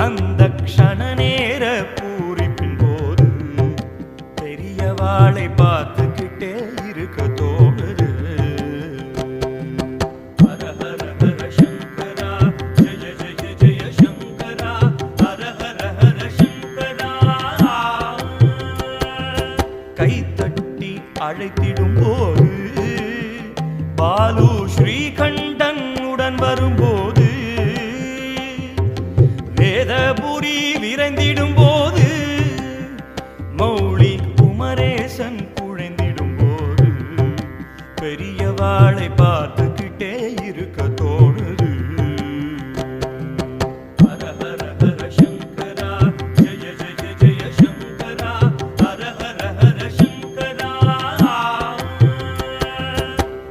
அந்த க்ஷண நேர பூரிப்பின் போது பெரியவாளை பார்த்துக்கிட்டே இருக்க தோணுது. ஹர அழைத்திடும் போது விரைந்திடும் போது மௌளி குமரேசன் குழைந்திடும் போது பெரியவாளை பார்த்துக்கிட்டே இருக்க தோணுது. ஹர ஹர ஹர சங்கரா ஜெய ஜெய ஜெய சங்கரா ஹர ஹர ஹர சங்கரா.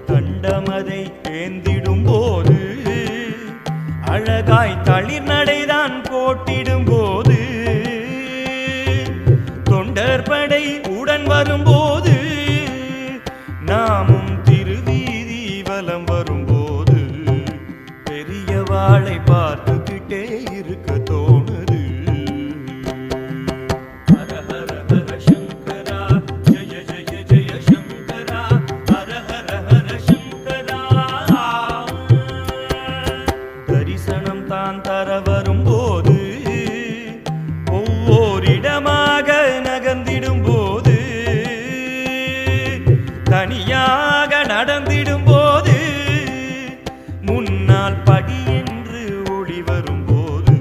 தண்டமதை ஏந்திடும் போது அழகாய் தளிர் நடைதான் போட்டிடும் போது வரும்போது நாமும் திருவீதி வலம் வரும்போது பெரிய வாழை பார்த்துக்கிட்டே இருக்க தோணுது. தனியாக நடந்திடும் போது முன்னால் படி என்று ஒளி வரும்போது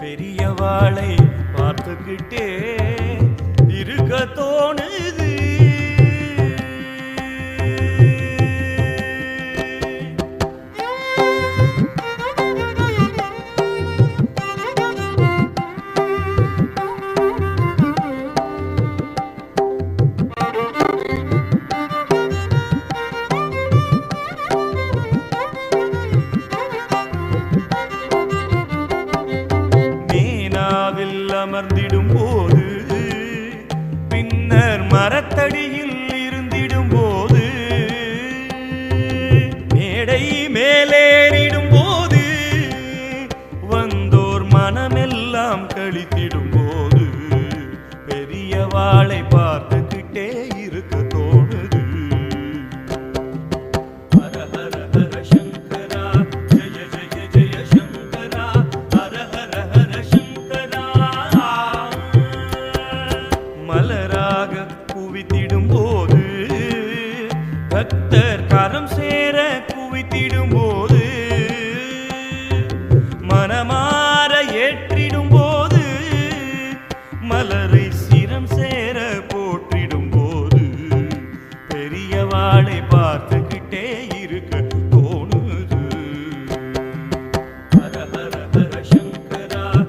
பெரியவாளை பார்த்துக்கிட்டே மனமெல்லாம் கழித்திடும் போது பெரியவாளை பார்த்துக்கிட்டே இருக்க தோணுது. ஹர ஹர ஹர சங்கரா ஜெய ஜெய ஜெய சங்கரா ஹர ஹர ஹர சங்கரா. மலராக குவித்திடும் போது பக்தர் கரம் சேர குவித்திடும் போது